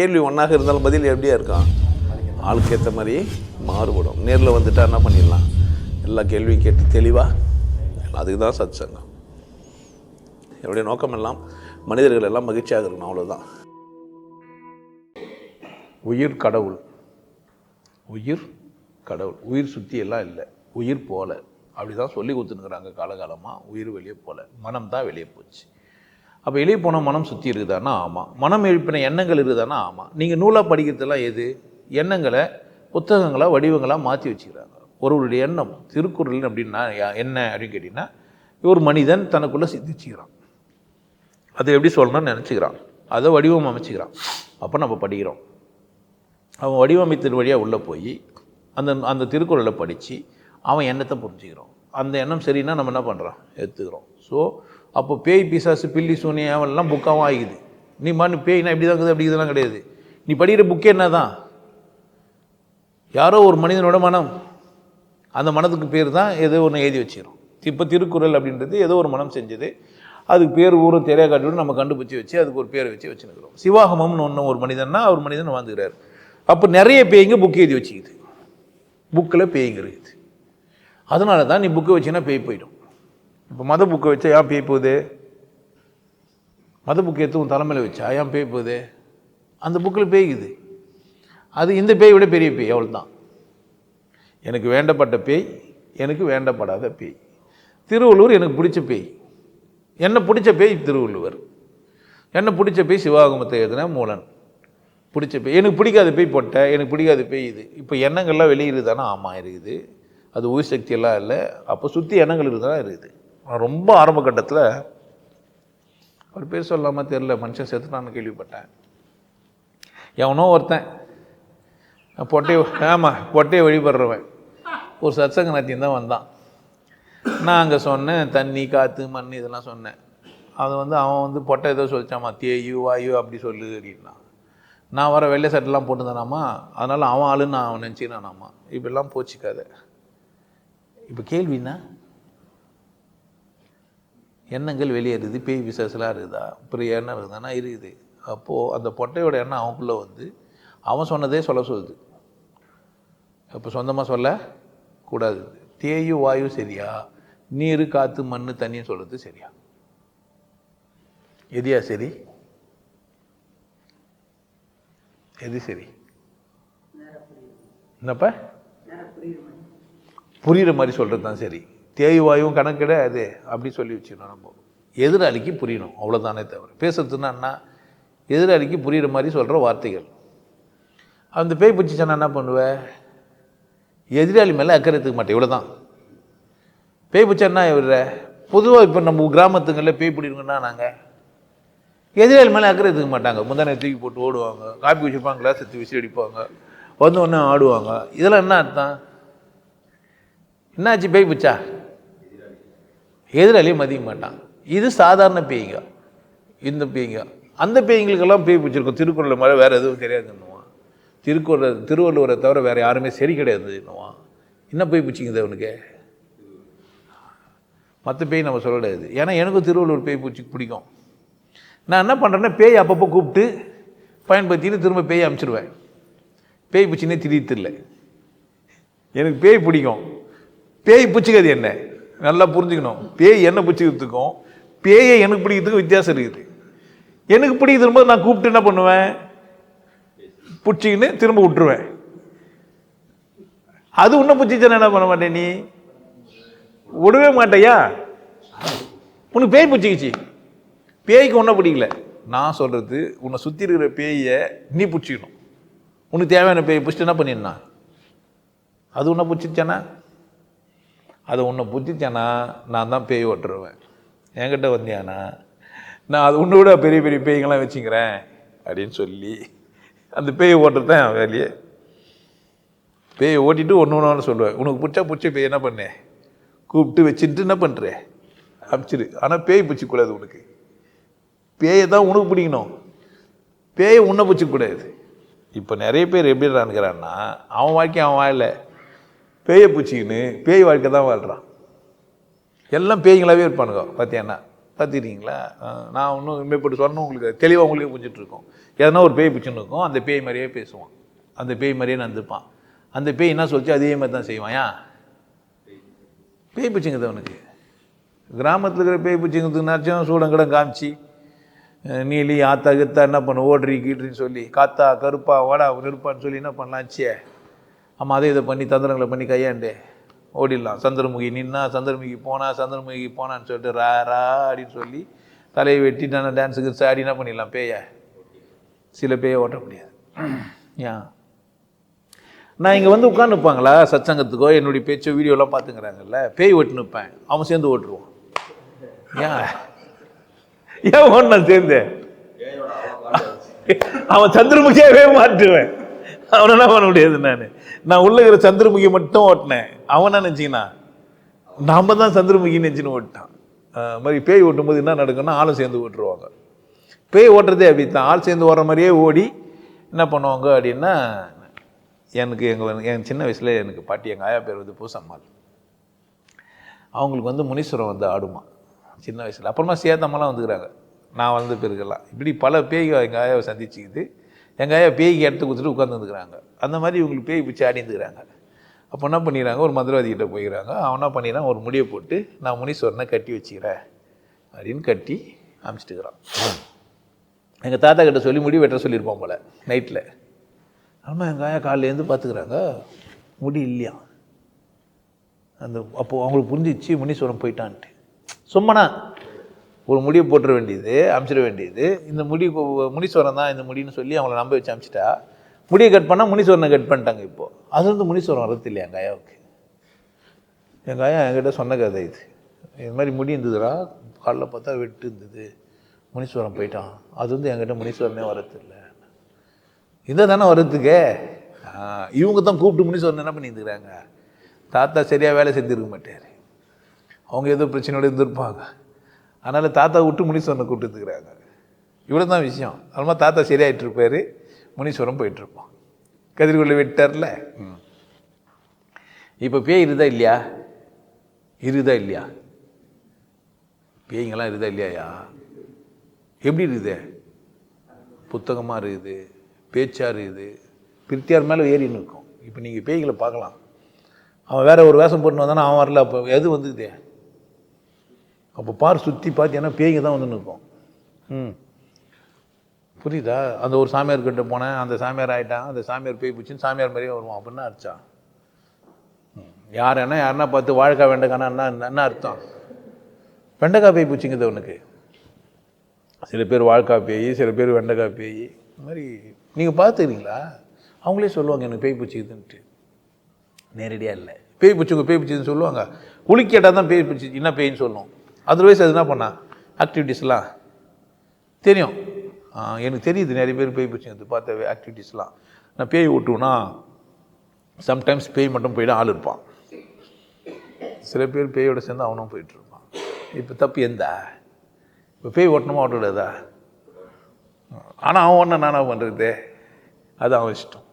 கேள்வி ஒன்றாக இருந்தாலும் பதில் எப்படியா இருக்கான் ஆளுக்கு ஏற்ற மாதிரி மாறுபடும். நேரில் வந்துட்டா என்ன பண்ணிடலாம்? எல்லா கேள்வியும் கேட்டு தெளிவாக அதுக்கு தான் சத் சங்கம் என்னுடைய நோக்கம் எல்லாம் மனிதர்கள் எல்லாம் மகிழ்ச்சியாக இருக்கணும் அவ்வளோதான் உயிர் கடவுள். உயிர் கடவுள். உயிர் சுற்றி எல்லாம் இல்லை. உயிர் போல. அப்படி தான் சொல்லி கொடுத்துனுக்குறாங்க காலகாலமாக உயிர் வெளியே போகல மனம் தான் வெளியே போச்சு. அப்போ வெளியே போன மனம் சுற்றி இருக்குதானா ஆமாம் மனம் எழுப்பின எண்ணங்கள் இருக்குதானா ஆமாம் நீங்கள் நூலாக படிக்கிறதெல்லாம் எது? எண்ணங்களை புத்தகங்களாக வடிவங்களாக மாற்றி வச்சுக்கிறாங்க. ஒருவருடைய எண்ணம் திருக்குறள் அப்படின்னா என்ன அப்படின்னு கேட்டிங்கன்னா ஒரு மனிதன் தனக்குள்ளே சிந்திச்சுக்கிறான். அதை எப்படி சொல்லணும்னு நினச்சிக்கிறான். அதை வடிவம் அமைச்சிக்கிறான். அப்போ நம்ம படிக்கிறோம். அவன் வடிவமைத்தின் வழியாக உள்ளே போய் அந்த அந்த திருக்குறளை படித்து அவன் எண்ணத்தை புரிஞ்சுக்கிறோம் அந்த எண்ணம் சரின்னா நம்ம என்ன பண்ணுறோம் எடுத்துக்கிறோம். ஸோ அப்போ பேய் பிசாசு பில்லி சூனியம் அவன்லாம் புக்காகவும் ஆகிக்குது. நீ மண் பேய்னா இப்படி தான் இருக்குது அப்படி இதெல்லாம் கிடையாது. நீ படிக்கிற புக்கே என்ன தான் யாரோ ஒரு மனிதனோட மனம் அந்த மனத்துக்கு பேர் தான் ஏதோ ஒன்று எழுதி வச்சிடும் இப்போ திருக்குறள் அப்படின்றது ஏதோ ஒரு மனம் செஞ்சது. அதுக்கு பேர் ஊரும் தெரியா காட்டிவிட்டு நம்ம கண்டுபிடிச்சி வச்சு அதுக்கு ஒரு பேரை வச்சு வச்சுருக்கிறோம். சிவாகமம்னு ஒன்று ஒரு மனிதன்னா ஒரு மனிதன் வாழ்ந்துக்கிறார். அப்போ நிறைய பேய்ங்க புக் எழுதி வச்சுக்குது. புக்கில் பேய்ங்க இருக்குது. அதனால தான் நீ புக்கை வச்சுன்னா பேய் போயிடும். இப்போ மத புக்கை வச்சா ஏன் பேய் போகுது? மத புக்கை எடுத்து உன் தலைமையில் வச்சா ஏன் பேய் போகுது? அந்த புக்கில் பேய்க்குது. அது இந்த பேய் விட பெரிய பேய் அவ்வளோ தான் எனக்கு வேண்டப்பட்ட பேய் எனக்கு வேண்டப்படாத பேய். திருவள்ளுவர் எனக்கு பிடிச்ச பேய். என்ன பிடிச்ச பேய்? திருவள்ளுவர். என்ன பிடிச்ச பேய்? சிவாகமத்தை எழுதின மூலன். பிடிச்ச பேய். எனக்கு பிடிக்காத பேய் போட்ட எனக்கு பிடிக்காத பேய் இது. இப்போ எண்ணங்கள்லாம் வெளியிருதானா ஆமாம் இருக்குது. அது உயிர் சக்தியெல்லாம் இல்லை. அப்போ சுற்றி எண்ணங்கள் இருக்குதா? இருக்குது. ரொம்ப ஆரம்ப கட்டத்தில் அவர் பேர் சொல்லாமல் தெரில மனுஷன் செத்துட்டான்னு கேள்விப்பட்டேன். எவனோ ஒருத்தன் பொட்டையை ஆமாம் பொட்டையை வழிபடுறவன் ஒரு சத்சங்க நாத்தியம் தான் வந்தான். நான் அங்கே சொன்னேன் தண்ணி காற்று மண் இதெல்லாம் சொன்னேன். அது வந்து அவன் வந்து பொட்டை ஏதோ சொல்லிச்சாமா தேயு வாயு அப்படி சொல்லு அப்படின்னா. நான் வர வெள்ளை சட்டெல்லாம் போட்டுருந்தானாமா அதனால் அவன் ஆளுன்னு நான் அவன் நினச்சினானாமா இப்படிலாம் போச்சுக்காத. இப்போ கேள்வின்னா எண்ணங்கள் வெளியேறுது பேய் விசேஷலாம் இருக்குதா? அப்புறம் எண்ணம் இருக்குதானா இருக்குது. அப்போது அந்த பொட்டையோட எண்ணம் அவனுக்குள்ளே வந்து அவன் சொன்னதே சொல்ல சொல்லுது. அப்போ சொந்தமாக சொல்ல கூடாது. தேயு வாயு சரியா? நீர் காற்று மண் தண்ணின்னு சொல்கிறது சரியா? எதியா சரி? எது சரி? என்னப்பா? புரிகிற மாதிரி சொல்கிறது தான் சரி. தேய் வாயுவும் கணக்கு கிடையாது அப்படி சொல்லி வச்சுக்கணும் நம்ம. எதிராளிக்கு புரியணும் அவ்வளோதானே தவிர. பேசுறதுன்னா என்ன எதிராளிக்கு புரியுற மாதிரி சொல்கிற வார்த்தைகள். அந்த பேய் பிடிச்சிச்சானா என்ன பண்ணுவ? எதிராளி மேலே அக்கறை எடுத்துக்க மாட்டேன் இவ்வளோ தான் பேய் பிடிச்சா என்ன இவர பொதுவாக இப்போ நம்ம கிராமத்துங்களில் பேய் பிடிக்கணும்னா நாங்கள் எதிராளி மேலே அக்கறை எடுத்துக்க மாட்டாங்க. முந்தானை தூக்கி போட்டு ஓடுவாங்க காப்பி வச்சுப்பாங்க கிளாஸ் எடுத்து விசி அடிப்பாங்க வந்தோடனே ஆடுவாங்க. இதெல்லாம் என்ன அர்த்தம்? என்னாச்சு பேய் பிச்சா எதிராளியை மதிக்க மாட்டான். இது சாதாரண பேய்ங்க. இந்த பேய்ங்க. அந்த பேய்ங்களுக்கெல்லாம் பேய் பிடிச்சிருக்கும். திருக்குறள் மாதிரி வேறு எதுவும் தெரியாதுன்னுவான். திருக்குறள் திருவள்ளுவரை தவிர வேறு யாருமே சரி கிடையாதுன்னுவான். என்ன பேய் பிடிச்சிக்குது அவனுக்கு? மற்ற பேய் நம்ம சொல்ல முடியாது ஏன்னா எனக்கும் திருவள்ளுவர் பேய் பூச்சி பிடிக்கும். நான் என்ன பண்ணுறேன்னா பேய் அப்பப்போ கூப்பிட்டு பயன்படுத்தின்னு திரும்ப பேய் அமுச்சிடுவேன் பேய் பூச்சினே திடீர்த்தில்லை எனக்கு பேய் பிடிக்கும். பேய் பிடிச்சிக்கிறது என்ன? நல்லா புரிஞ்சுக்கணும். பேய் என்ன பிடிச்சிக்கிறதுக்கும் பேயை எனக்கு பிடிக்கிறதுக்கும் வித்தியாசம் இருக்குது. எனக்கு பிடிக்கிறது போது நான் கூப்பிட்டு என்ன பண்ணுவேன்? பிடிச்சிக்கின்னு திரும்ப விட்டுருவேன். அது ஒன்றும் பிடிச்சிச்சா என்ன பண்ண மாட்டேன் நீ? விடவே மாட்டையா? உனக்கு பேய் பிடிச்சிக்கிச்சு. பேய்க்கு ஒன்றும் பிடிக்கல. நான் சொல்கிறது உன்னை சுற்றி இருக்கிற பேயை நீ பிடிச்சிக்கணும். உனக்கு தேவையான பேய் பிடிச்சிட்டு என்ன பண்ணிடணும்? அது ஒன்றும் பிடிச்சிச்சானா அது உன்னை பிடிச்சிச்சானா நான் தான் பேய் ஓட்டுருவேன். என்கிட்ட வந்தியானா நான் அது உன்னை விட பெரிய பெரிய பேய்ங்களாம் வச்சுக்கிறேன் அப்படின்னு சொல்லி அந்த பேயை ஓட்டுறது தான் வேலையே. பேய் ஓட்டிட்டு ஒன்று ஒன்று சொல்லுவேன். உனக்கு பிடிச்சா பிடிச்ச பேய் என்ன பண்ணு? கூப்பிட்டு வச்சுட்டு என்ன பண்ணுற அமிச்சிரு. ஆனால் பேய் பிடிச்சிக்கூடாது உனக்கு. பேயை தான் உனக்கு பிடிக்கணும். பேயை உன்னை பிடிச்சிக்கூடாது இப்போ நிறைய பேர் எப்படி நினைக்கிறான்னா அவன் வாழ்க்கை அவன் வாழலை. பேயை பிடிச்சிக்கின்னு பேய் வாழ்க்கை தான் வாழ்கிறான் எல்லாம் பேய்ங்களாவே இருப்பானுங்க. பார்த்தீங்கன்னா பார்த்துக்கிறீங்களா நான் ஒன்றும் மேற்பட்டு சொன்னோம் உங்களுக்கு தெளிவாக உங்களுக்கே புரிஞ்சிட்ருக்கோம் எதனா ஒரு பேய் பிடிச்சுன்னு இருக்கும் அந்த பேய் மாதிரியே பேசுவான். அந்த பேய் மாதிரியே நடந்துப்பான். அந்த பேய் என்ன சொல்லிச்சு அதே மாதிரி தான் செய்வான். ஏன் பேய் பிடிச்சிங்குது அவனுக்கு. கிராமத்தில் இருக்கிற பேய் பிடிச்சிங்கிறதுனாச்சும் சூடங்கடம் காமிச்சு நீலி ஆத்தா கித்தா என்ன பண்ண? ஓடுறி கீட்ரின்னு சொல்லி காத்தா கருப்பா வாடா நெருப்பான்னு சொல்லி என்ன பண்ணலாச்சே ஆமாம் அதே இதை பண்ணி தந்திரங்களை பண்ணி கையாண்டு. ஓடிடலாம். சந்திரமுகி நின்னா சந்திரமுகி போனா சந்திரமுகி போனான்னு சொல்லிட்டு ரா ரா அப்படின்னு சொல்லி தலையை வெட்டிட்டான டான்ஸுக்கு ஆடி என்ன பண்ணிடலாம்? பேய. சில பேயை ஓட்ட முடியாது. ஏன் நான் இங்கே வந்து உட்காந்துப்பாங்களா சத்சங்கத்துக்கோ என்னுடைய பேச்சோ வீடியோலாம் பார்த்துக்கிறாங்கல்ல பேய் ஓட்டு நிற்பேன் அவன் சேர்ந்து ஓட்டுருவான். ஏன் ஏன் ஓன் நான் சேர்ந்து அவன் சந்திரமுகியாவே மாட்டுவேன். அவனை என்ன பண்ண முடியாது நான். நான் உள்ள இருக்கிற சந்திரமுகி மட்டும் ஓட்டினேன். அவன் என்ன நினச்சிங்கன்னா நாம தான் சந்திரமுகி நினச்சின்னு ஓட்டான் மாதிரி பேய் ஓட்டும் போது என்ன நடக்கும்னா ஆளும் சேர்ந்து ஓட்டுருவாங்க. பேய் ஓட்டுறதே அப்படி தான் ஆள் சேர்ந்து ஓடுற மாதிரியே ஓடி என்ன பண்ணுவாங்க அப்படின்னா எனக்கு எங்கள் என் சின்ன வயசில் எனக்கு பாட்டி எங்கள் ஆயா பேர் வந்து பூசம்மாள். அவங்களுக்கு வந்து முனீஸ்வரம் வந்து ஆடுமா. சின்ன வயசில். அப்புறமா சேத்தம்மாலாம் வந்துக்கிறாங்க. நான் வந்த பிறகுலாம். இப்படி பல பேய் எங்கள் ஆயாவை சந்திச்சுக்கிது எங்கேயா பேய்க்கு எடுத்து கொடுத்துட்டு உட்காந்துருக்குறாங்க அந்த மாதிரி இவங்களுக்கு பேய் பிடிச்சி ஆடிந்துக்கிறாங்க அப்போ என்ன பண்ணிடுறாங்க ஒரு மந்திரவாதி கிட்ட போயிடுறாங்க அவன் என்ன பண்ணிடுறான் ஒரு முடியை போட்டு நான் முனீஸ்வரனை கட்டி வச்சுக்கிறேன். அப்படின்னு கட்டி அமிச்சிட்டுக்கிறான் எங்கள் தாத்தா கிட்ட சொல்லி முடி வெட்ட சொல்லியிருப்போம் போல் நைட்டில் ஆனால் எங்கள் ஆயா காலையிலேருந்து பார்த்துக்கிறாங்க. முடி இல்லையா? அந்த அப்போது அவங்களுக்கு புரிஞ்சிச்சு முனீஸ்வரன் போயிட்டான்ட்டு. சும்மனா ஒரு முடியை போட்டுற வேண்டியது அமிச்சிட வேண்டியது. இந்த முடி கொ- முனீஸ்வரன் தான் இந்த முடின்னு சொல்லி அவங்கள நம்ப வச்சு அமிச்சிட்டா முடியை கட் பண்ணால் முனீஸ்வரனை கட் பண்ணிட்டாங்க இப்போது அது வந்து முனீஸ்வரன் வரது இல்லையா எங்கள் ஐயாவுக்கு எங்கள் ஐயா என்கிட்ட சொன்ன கதை இது. இது மாதிரி முடி இருந்ததுடா காலைல பார்த்தா வெட்டு இருந்தது. முனீஸ்வரன் போயிட்டான். அது வந்து என்கிட்ட முனீஸ்வரனே வரது இல்லை. இதை தானே வரத்துக்கே இவங்க தான் கூப்பிட்டு முனீஸ்வரன் என்ன பண்ணியிருக்கிறாங்க? தாத்தா சரியாக வேலை செஞ்சுருக்க மாட்டார். அவங்க ஏதோ பிரச்சனையோடு இருந்திருப்பாங்க. அதனால் தாத்தா விட்டு முனீஸ்வரனை கூப்பிட்டுருக்குறாங்க இவ்வளோ தான் விஷயம் அதனால தாத்தா சரியாயிட்டு இருப்பாரு முனீஸ்வரன் போயிட்டுருப்பான். கதிர்கொள்ள விட்டார்ல இப்போ பேய் இருக்குதா இல்லையா? இருக்குதா இல்லையா? பேய்ங்கெல்லாம் இருக்குதா இல்லையாயா? எப்படி இருக்குது? புத்தகமாக இருக்குது பேச்சாக இருக்குது. பிரித்தியார் மேலே ஏறி நிற்கும். இப்போ நீங்கள் பேய்களை பார்க்கலாம். அவன் வேற ஒரு வேஷம் போட்டு வந்தானா அவன் வரல அப்போ எது வந்துக்குதே அப்போ பார் சுற்றி பார்த்தீங்கன்னா பேய்ங்க தான் வந்து நிற்கும் ம். புரியுதா? அந்த ஒரு சாமியார் கிட்ட போனேன். அந்த சாமியார் ஆயிட்டான். அந்த சாமியார் பேய் பிடிச்சின்னு சாமியார் மாதிரியே வருவான். அப்படின்னா அர்த்தம்? ம். யார் என்ன யாருன்னா பார்த்து வாழைக்காய் வெண்டைக்கானா என்ன என்ன அர்த்தம்? வெண்டைக்காய் பேய் பிடிச்சிங்குது உனக்கு சில பேர் வாழ்க்கா பேய் சில பேர் வெண்டைக்காய் பேய். இந்த மாதிரி நீங்கள் பார்த்துக்கிறீங்களா? அவங்களே சொல்லுவாங்க எனக்கு பேய் பிடிச்சிக்குதுன்ட்டு. நேரடியாக இல்லை. பேய் பிடிச்சிங்க பேய் பிடிச்சதுன்னு சொல்லுவாங்க. உளி தான் பேய் பிடிச்சி என்ன பேய்ன்னு சொல்லுவோம் அதர்வைஸ் அது என்ன பண்ணா? ஆக்டிவிட்டீஸ்லாம் தெரியும். எனக்கு தெரியுது நிறைய பேர் பேய் பிடிச்சிங்க. பார்த்த ஆக்டிவிட்டீஸ்லாம் நான் பேய் ஓட்டுவேன்னா சம்டைம்ஸ் பேய் மட்டும் போய்ட்டு ஆள் இருப்பான். சில பேர் பேயோட சேர்ந்து அவனும் போயிட்டு இருப்பான். இப்போ தப்பு எந்த? இப்போ பேய் ஓட்டணுமா ஓட்டக்கூடாதா? ஆனால் அவன் ஒன்று நானாக பண்ணுறது அது அவன் இஷ்டம்.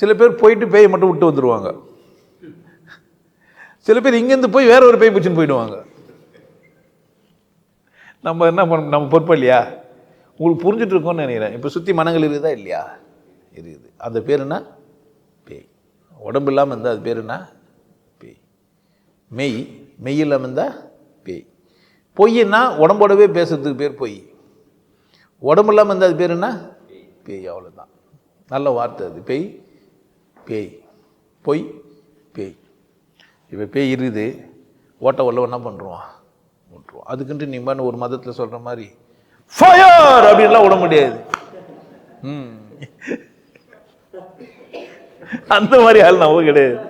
சில பேர் போயிட்டு பேயை மட்டும் விட்டு வந்துடுவாங்க சில பேர் இங்கேருந்து போய் வேற ஒரு பேய் பிடிச்சின்னு போயிடுவாங்க. நம்ம என்ன பண்ண நம்ம பொறுப்பு இல்லையா? உங்களுக்கு புரிஞ்சுட்டு நினைக்கிறேன். இப்போ சுற்றி மனங்கள் இருக்குதா இல்லையா? இருக்குது. அந்த பேர் என்ன? பேய். உடம்பு இல்லாமல் இருந்தால் அது பேர் என்ன? பேய். மெய். மெய் இல்லாமல் இருந்தால் பேய். பொய்ன்னா உடம்போடவே பேசுறதுக்கு பேர் பொய். உடம்பு இல்லாமல் இருந்தால் அது பேர் என்ன? பேய். அவ்வளோதான் நல்ல வார்த்தை அது. பேய் பேய். பொய் பேய். இப்போ பேய் இருக்குது. ஓட்ட உள்ள என்ன பண்ணுறோம் விட்டுருவோம் அதுக்குன்ட்டு நீ மாதிரி ஒரு மதத்தில் சொல்கிற மாதிரி ஃபயர் அப்படின்லாம் விட முடியாது. ம். அந்த மாதிரி ஆள் நம்ம கிடையாது.